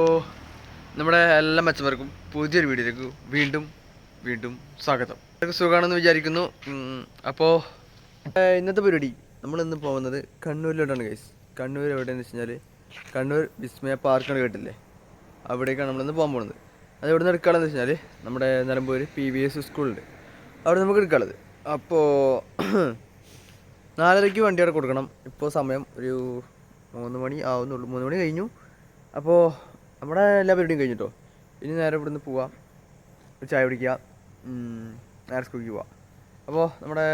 അപ്പോൾ നമ്മുടെ എല്ലാ മെച്ചന്മാർക്കും പുതിയൊരു വീഡിയോയിലേക്ക് വീണ്ടും വീണ്ടും സ്വാഗതം. സുഖമാണെന്ന് വിചാരിക്കുന്നു. അപ്പോൾ ഇന്നത്തെ പരിപാടി നമ്മൾ ഇന്ന് പോകുന്നത് കണ്ണൂരിലോട്ടാണ് ഗൈസ് കണ്ണൂർ എവിടെയെന്ന് വെച്ച് കഴിഞ്ഞാൽ കണ്ണൂർ വിസ്മയ പാർക്കാണ് കേട്ടില്ലേ? അവിടേക്കാണ് നമ്മളിന്ന് പോകാൻ പോകുന്നത്. അത് എവിടെ നിന്ന് എടുക്കാനുള്ളത് വെച്ച് കഴിഞ്ഞാൽ നമ്മുടെ നിലമ്പൂർ പി വി എസ് സ്കൂളുണ്ട്. അവിടെ നമുക്ക് എടുക്കാനുള്ളത്. അപ്പോൾ നാലരയ്ക്ക് വണ്ടി അവിടെ കൊടുക്കണം. ഇപ്പോൾ സമയം ഒരു മൂന്ന് മണി ആവുന്നുള്ളൂ. മൂന്ന് മണി കഴിഞ്ഞു. അപ്പോൾ നമ്മുടെ എല്ലാ പരിപാടിയും കഴിഞ്ഞിട്ടോ? ഇനി നേരെ ഇവിടുന്ന് പോവാം. ചായ പിടിക്കുക നേരെ സ്കൂളിലേക്ക് പോവാം. അപ്പോൾ നമ്മുടെ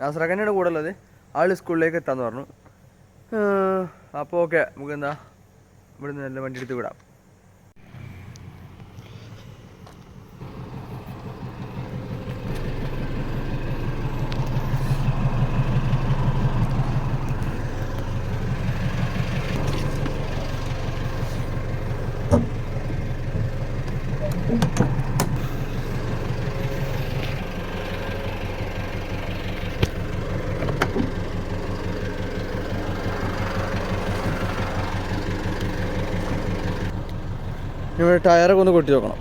നാസറാഖാന്റെ കൂടെ ഉള്ളത് ആൾ സ്കൂളിലേക്ക് എത്താമെന്ന് പറഞ്ഞു. അപ്പോൾ ഓക്കെ നമുക്ക് എന്താ ഇവിടുന്ന് നല്ല വണ്ടി എടുത്ത് വിടാം. ഇവിടെ ടയറൊക്കെ ഒന്ന് കൊട്ടി നോക്കണം.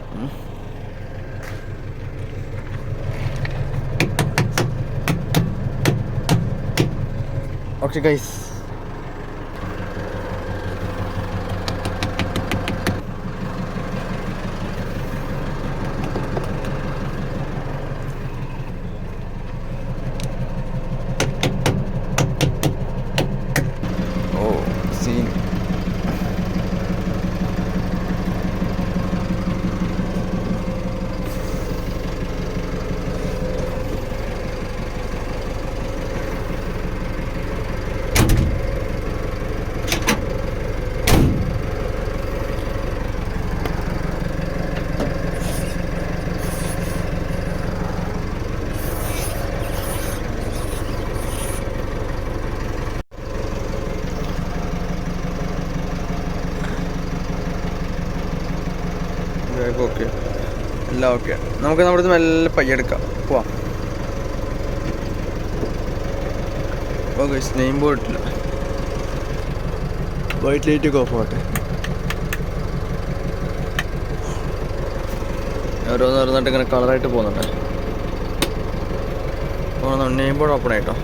ഓക്കെ ഗൈസ് വേഗം ഓക്കെ എല്ലാം ഓക്കെ നമുക്ക് നമ്മുടെ മെല്ലെ പയ്യെടുക്കാം പോവാം. ഓക്കെ നെയിം ബോർഡില്ല വൈറ്റ് ലൈറ്റ് ഒക്കെ ആവട്ടെ. ഓരോന്ന് ഓരോന്നിട്ട് ഇങ്ങനെ കളറായിട്ട് പോകുന്നുണ്ട്. നെയിം ബോർഡ് ഓപ്പൺ ആയിട്ടോ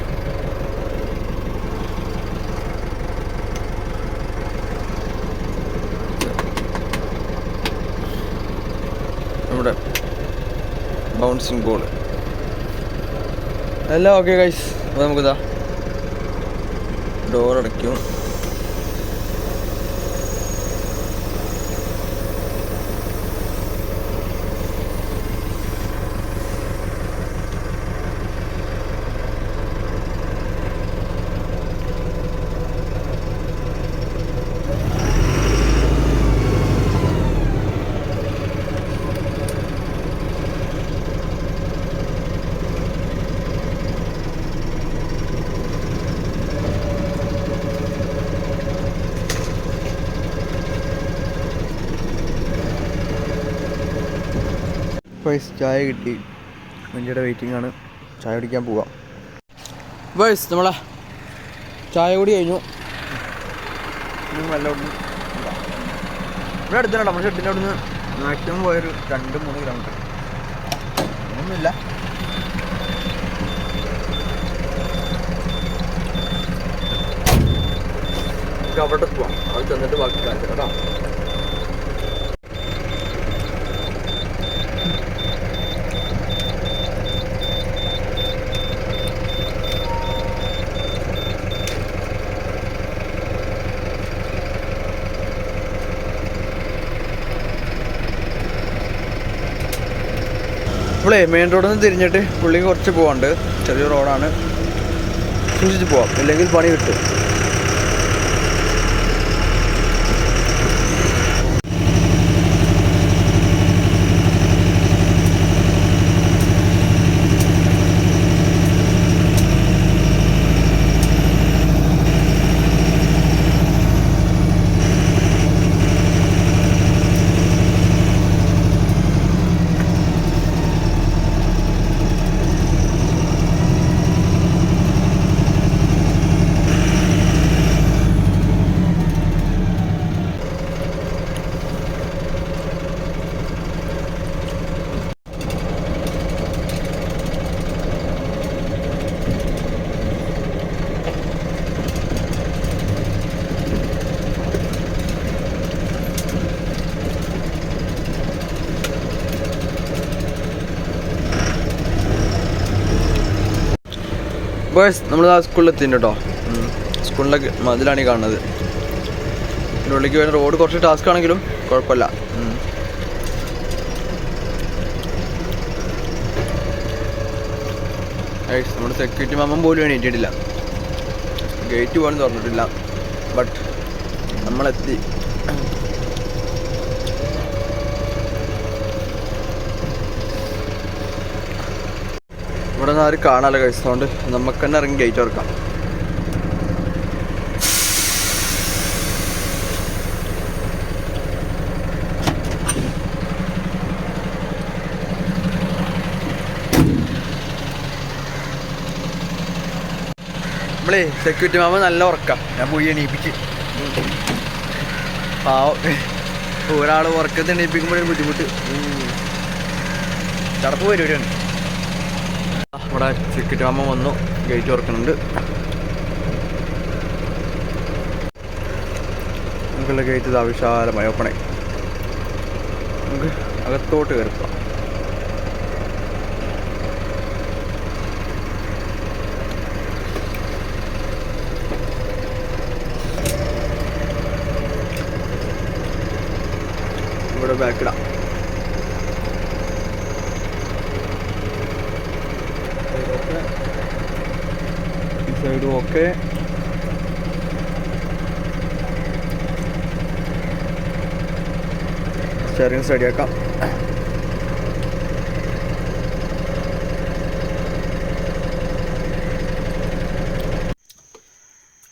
നമ്മുടെ ബൗൺസിങ് ബോൾ എല്ലാം ഓക്കെ ഗൈസ് അപ്പോൾ നമുക്കിതാ ഡോർ അടയ്ക്കും. ബൈസ് ചായ കിട്ടി. വണ്ടിയുടെ വെയിറ്റിംഗ് ആണ്. ചായ കുടിക്കാൻ പോവാം. വൈസ് നമ്മളെ ചായ കൂടി കഴിഞ്ഞു. ഇനി വല്ല ഇവിടെ അടുത്താണ് നമ്മുടെ ഷെഡിന്റെ അവിടുന്ന് മാക്സിമം പോയൊരു രണ്ട് മൂന്ന് കിലോമീറ്റർ ഒന്നുമില്ല. അവിടെ പോവാം. അവിടെ ചെന്നിട്ട് ബാക്കി കാണിച്ചു കേട്ടോ. നമ്മളേ മെയിൻ റോഡിൽ നിന്ന് തിരിഞ്ഞിട്ട് പുള്ളി കുറച്ച് പോകാണ്ട് ചെറിയ റോഡാണ് സൂക്ഷിച്ച് പോവാം. ഇല്ലെങ്കിൽ പണി കിട്ടും. ബോയ്സ് നമ്മൾ ആ സ്കൂളിൽ എത്തിന് കേട്ടോ. സ്കൂളിലൊക്കെ മതിലാണ് ഈ കാണുന്നത്. ഉള്ളിലേക്ക് വരുന്ന റോഡ് കുറച്ച് ടാസ്ക് ആണെങ്കിലും കുഴപ്പമില്ല. നമ്മുടെ സെക്യൂരിറ്റി മാമൻ പോലും എണീറ്റിട്ടില്ല. ഗേറ്റ് പോലും തുറന്നിട്ടില്ല. ബട്ട് നമ്മളെത്തി. നിന്ന് ആരും കാണാലോ കഴിച്ചതുകൊണ്ട് നമുക്ക് തന്നെ ഇറങ്ങി ഗേറ്റ് തുറക്കാം. നമ്മളേ സെക്യൂരിറ്റി മാമ നല്ല ഉറക്കാം. ഞാൻ പോയി എണീപ്പിച്ച്. ഒരാൾ ഉറക്കത്തെ എണീപ്പിക്കുമ്പോഴൊരു ബുദ്ധിമുട്ട്. ചടപ്പ് പരിപാടിയാണ്. ആ, ഇവിടെ അമ്മ വന്നു. ഗേറ്റ് തുറക്കുന്നുണ്ട്. നമുക്കുള്ള ഗേറ്റ് ഇതാ വിശാലമായി ഓപ്പണായി നമുക്ക് അകത്തോട്ട് കയറിപ്പോവാം ഇവിടെ ബാക്കിടാം ഈ ഓക്കെ സ്റ്റിയറിംഗ് റെഡിയാക്കാം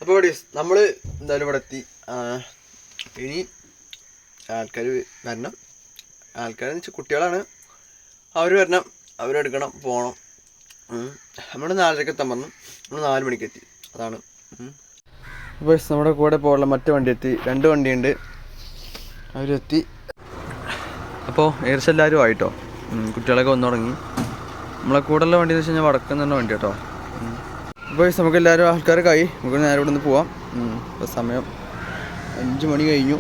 അപ്പോൾ നമ്മൾ എന്തായാലും ഇവിടെ എത്തി. ഇനി ആൾക്കാർ വരണം. ആൾക്കാരെന്ന് വെച്ചാൽ കുട്ടികളാണ്. അവർ വരണം. അവരെടുക്കണം പോകണം നമ്മൾ നാലരക്ക് എത്താൻ നമ്മൾ നാല് മണിക്ക് എത്തി. അതാണ്. അപ്പോൾ നമ്മുടെ കൂടെ പോകാനുള്ള മറ്റു വണ്ടി എത്തി രണ്ട് വണ്ടിയുണ്ട്. അവരെത്തി. അപ്പോൾ എല്ലാവരും ആയിട്ടോ? കുട്ടികളൊക്കെ വന്നു തുടങ്ങി. നമ്മളെ കൂടെയുള്ള വണ്ടി എന്ന് വെച്ച് കഴിഞ്ഞാൽ വടക്കുന്ന തന്നെ വണ്ടി കേട്ടോ. അപ്പോൾ നമുക്ക് എല്ലാവരും ആൾക്കാരൊക്കെ ആയി. നമുക്ക് നേരെ ഇവിടെ നിന്ന് പോവാം. ഇപ്പോൾ സമയം അഞ്ച് മണി കഴിഞ്ഞു.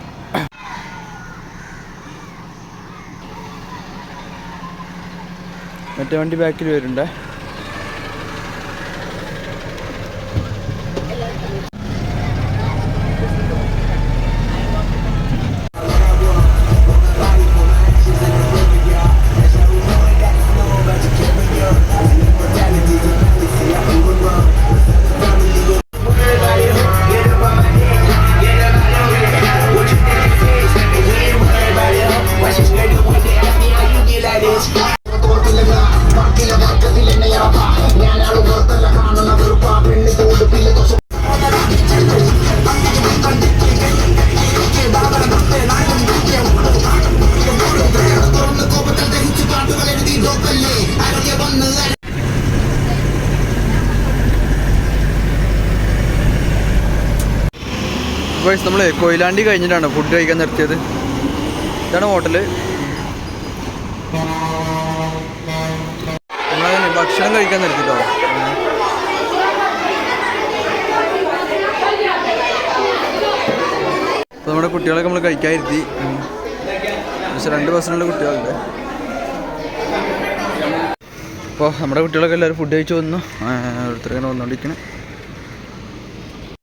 മറ്റേ വണ്ടി ബാക്കിൽ വരുന്നുണ്ടേ. ഗൈസ് നമ്മൾ കൊയിലാണ്ടി കഴിഞ്ഞിട്ടാണ് ഫുഡ് കഴിക്കാൻ നിർത്തിയത്. ഇതാണ് ഹോട്ടൽ നമ്മളങ്ങനെ ഭക്ഷണം കഴിക്കാൻ നിർത്തിട്ടോ? അപ്പോൾ നമ്മുടെ കുട്ടികളൊക്കെ നമ്മൾ കഴിക്കാതിരുത്തി. പക്ഷെ രണ്ട് ബസ്സിനുള്ള കുട്ടികളുണ്ട്. അപ്പോൾ നമ്മുടെ കുട്ടികളൊക്കെ എല്ലാവരും ഫുഡ് കഴിച്ച് വന്നു. ഓരോരുത്തരങ്ങനെ വന്നുകൊണ്ടിരിക്കണം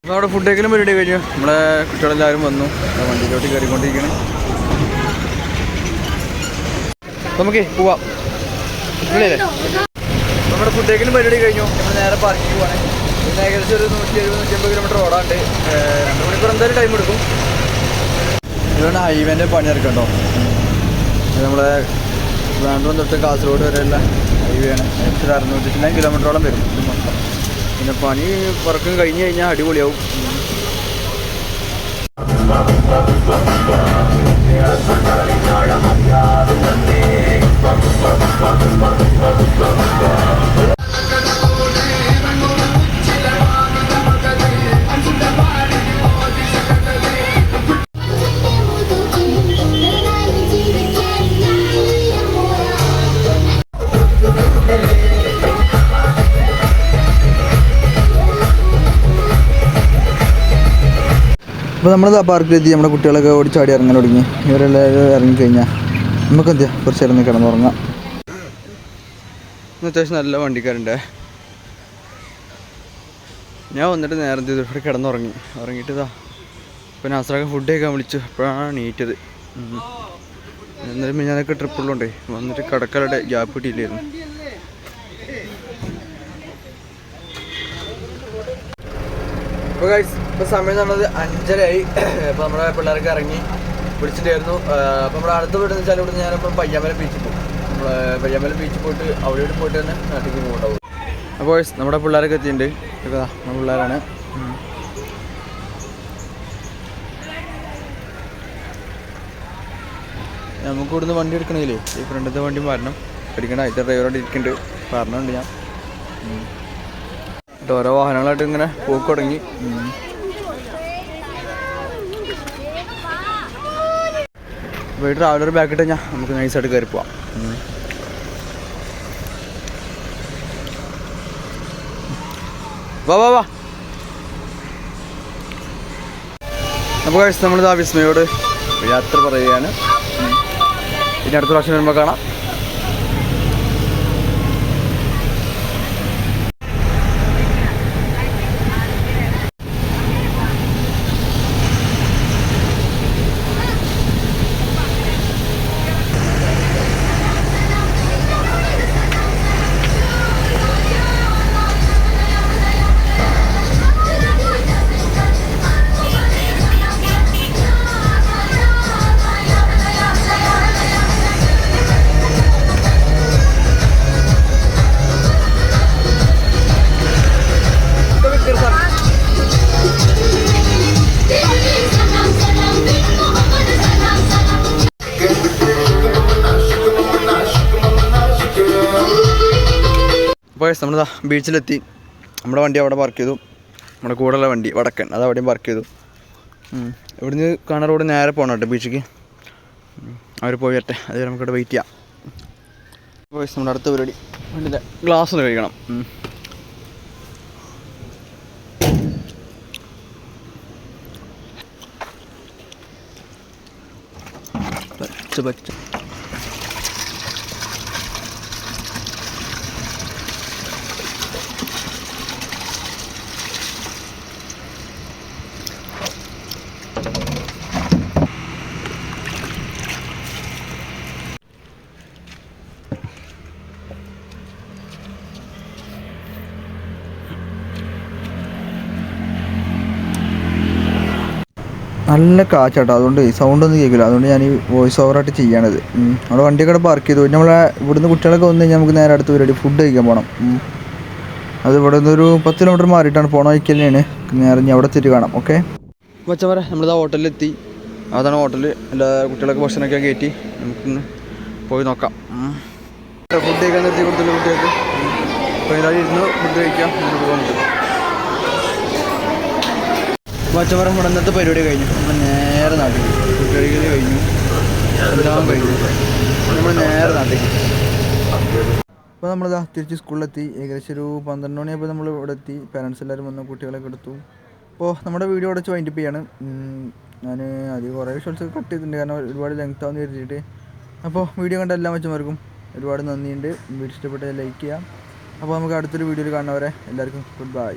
അപ്പോൾ അവിടെ ഫുഡ് കഴിക്കലും പരിപാടി കഴിഞ്ഞു. നമ്മളെ കുട്ടികളെല്ലാവരും വന്നു. വണ്ടിയിലോട്ട് കയറിക്കൊണ്ടിരിക്കണം. നമുക്ക് പോവാം. നമ്മുടെ ഫുഡ് കഴിക്കലും പരിപാടി കഴിഞ്ഞു. നമ്മൾ നേരെ പാർക്കിൽ പോവാണ്. പിന്നെ ഏകദേശം ഒരു നൂറ്റി എഴുപത് നൂറ്റി അമ്പത് കിലോമീറ്റർ ഓടാണ്ട് രണ്ട് മണിക്കൂർ എന്തായാലും ടൈം എടുക്കും. ഇതാണ് ഹൈവേന്റെ പണി ഇറക്കണ്ടോ നമ്മളെ ട്രിവാൻഡ്രം തൊട്ട് കാസർഗോഡ് വരെയുള്ള ഹൈവേ ആണ്. അറുന്നൂറ്റി ചില്ല കിലോമീറ്ററോളം വരും. പിന്നെ പണി പുറക്കും കഴിഞ്ഞ് കഴിഞ്ഞാൽ അടിപൊളിയാവും. അപ്പോൾ നമ്മൾ പാർക്കിലെത്തി നമ്മുടെ കുട്ടികളൊക്കെ ഓടിച്ചാടി ഇറങ്ങാൻ തുടങ്ങി. ഇവരെല്ലാവരും ഇറങ്ങിക്കഴിഞ്ഞാൽ നമുക്ക് എന്തിയാ കുറച്ച് നേരം കിടന്നുറങ്ങാം. അത്യാവശ്യം നല്ല വണ്ടിക്കാരുണ്ട്. ഞാൻ വന്നിട്ട് നേരം ഇവിടെ കിടന്നുറങ്ങി. ഉറങ്ങിയിട്ട് ഇപ്പം നാസറൊക്കെ ഫുഡ് കഴിക്കാൻ വിളിച്ചു. അപ്പോഴാണ് നീറ്റത്. എന്നാലും ഞാനൊക്കെ ട്രിപ്പുള്ളതുകൊണ്ടേ വന്നിട്ട് കിടക്കലുടെ ഗ്യാപ്പ് കിട്ടിയില്ലായിരുന്നു ഇപ്പോൾ ഗൈസ് ഇപ്പോൾ സമയം എന്ന് പറഞ്ഞത് അഞ്ചരയായി. ഇപ്പോൾ നമ്മുടെ പിള്ളേർക്ക് ഇറങ്ങി വിളിച്ചിട്ടായിരുന്നു. അപ്പോൾ നമ്മുടെ അടുത്ത വീടെന്ന് വെച്ചാൽ ഇവിടെ ഞാനിപ്പോൾ പയ്യാമല ബീച്ചിൽ പോകും. നമ്മൾ പയ്യാമല ബീച്ചിൽ പോയിട്ട് അവിടെ ഇവിടെ പോയിട്ട് തന്നെ നാട്ടിലേക്ക് പോകണ്ടാവും. അപ്പോൾ നമ്മുടെ പിള്ളേരൊക്കെ എത്തിയിട്ടുണ്ട്. ഇതാ നമ്മുടെ പിള്ളേരാണ്. നമുക്ക് ഇവിടുന്ന് വണ്ടി എടുക്കണമെങ്കിലേ ഈ ഫ്രണ്ടത്തെ വണ്ടി മാറണം. എടുക്കണ അതിന്റെ ഡ്രൈവറോട് ഇരിക്കുന്നുണ്ട് പറഞ്ഞുണ്ട് ഞാൻ. എന്നിട്ട് ഓരോ വാഹനങ്ങളായിട്ട് ഇങ്ങനെ പോക്ക് തുടങ്ങി. അപ്പോൾ ഈ ട്രാവലർ ബാക്ക് ഇട്ട് കഴിഞ്ഞാൽ നമുക്ക് നൈസായിട്ട് കയറി പോവാം. വാ വാ വാ അപ്പോൾ കഴിച്ച് ആ വിസ്മയോട് യാത്ര പറയുകയാണ്. ഇനി അടുത്ത പ്രാവശ്യം വരുമ്പോൾ കാണാം നമ്മളിതാ ബീച്ചിലെത്തി നമ്മുടെ വണ്ടി അവിടെ പാർക്ക് ചെയ്തു. നമ്മുടെ കൂടെയുള്ള വണ്ടി വടക്കൻ അത് അവിടെയും പാർക്ക് ചെയ്തു. ഇവിടുന്ന് കാണാൻ റോഡ് നേരെ പോകണം കേട്ടോ ബീച്ചിക്ക് അവർ പോയി വരട്ടെ. അത് നമുക്കിവിടെ വെയിറ്റ് ചെയ്യാം. പോയി നമ്മുടെ അടുത്ത പരിപാടി. വണ്ടിന്റെ ഗ്ലാസ് ഒന്ന് കഴിക്കണം. പച്ച പച്ച. നല്ല കാച്ചാട്ടോ അതുകൊണ്ട് സൗണ്ട് ഒന്നും കേൾക്കില്ല. അതുകൊണ്ട് ഞാൻ ഈ വോയിസ് ഓവറായിട്ട് ചെയ്യണത്. നമ്മുടെ വണ്ടിയൊക്കെ പാർക്ക് ചെയ്തു. പിന്നെ നമ്മളെ ഇവിടുന്ന് കുട്ടികളൊക്കെ വന്നു കഴിഞ്ഞാൽ നമുക്ക് നേരെ അടുത്ത് പരിപാടി ഫുഡ് കഴിക്കാൻ പോകണം അത് ഇവിടെ നിന്നൊരു പത്ത് കിലോമീറ്റർ മാറിയിട്ടാണ് പോണ വഴിക്ക് തന്നെയാണ്. നേരെ ഞാൻ അവിടെ തിരി കാണാം. ഓക്കെ മച്ചന്മാരെ നമ്മളിതാ ഹോട്ടലിലെത്തി അതാണ് ഹോട്ടൽ എല്ലാ കുട്ടികളൊക്കെ ഭക്ഷണമൊക്കെ കയറ്റി. നമുക്കിന്ന് പോയി നോക്കാം. ഫുഡ് കഴിക്കാൻ നിർത്തി കൊടുത്തില്ല കുട്ടികൾക്ക്? ഇരുന്ന് ഫുഡ് കഴിക്കാം. പോകാൻ പറ്റും പച്ചമരം നമ്മുടെ ഇന്നത്തെ പരിപാടി കഴിഞ്ഞു. നമ്മൾ നേരെ നാട്ടിൽ കുട്ടികളിൽ കഴിഞ്ഞു. എല്ലാം കഴിഞ്ഞു. നമ്മൾ നേരെ നാട്ടിൽ അപ്പോൾ നമ്മൾ ഇതാ തിരിച്ച് സ്കൂളിലെത്തി. ഏകദേശം ഒരു പന്ത്രണ്ട് മണിയായപ്പോൾ നമ്മൾ ഇവിടെ എത്തി. പാരൻസ് എല്ലാവരും വന്നു കുട്ടികളൊക്കെ എടുത്തു. അപ്പോൾ നമ്മുടെ വീഡിയോ അടച്ച് വൈൻഡപ്പ് ചെയ്യാണ്. ഞാൻ അധികം കുറേ വിഷ്വൽസ് കട്ട് ചെയ്തിട്ടുണ്ട്. കാരണം ഒരുപാട് ലെങ്ത് ആവുന്ന കരുതിയിട്ട്. അപ്പോൾ വീഡിയോ കണ്ട എല്ലാ മച്ചന്മാർക്കും ഒരുപാട് നന്ദിയുണ്ട്. വീഡിയോ ഇഷ്ടപ്പെട്ട ലൈക്ക് ചെയ്യാം അപ്പോൾ നമുക്ക് അടുത്തൊരു വീഡിയോയിൽ കാണുന്നവരെ എല്ലാവർക്കും ഗുഡ് ബൈ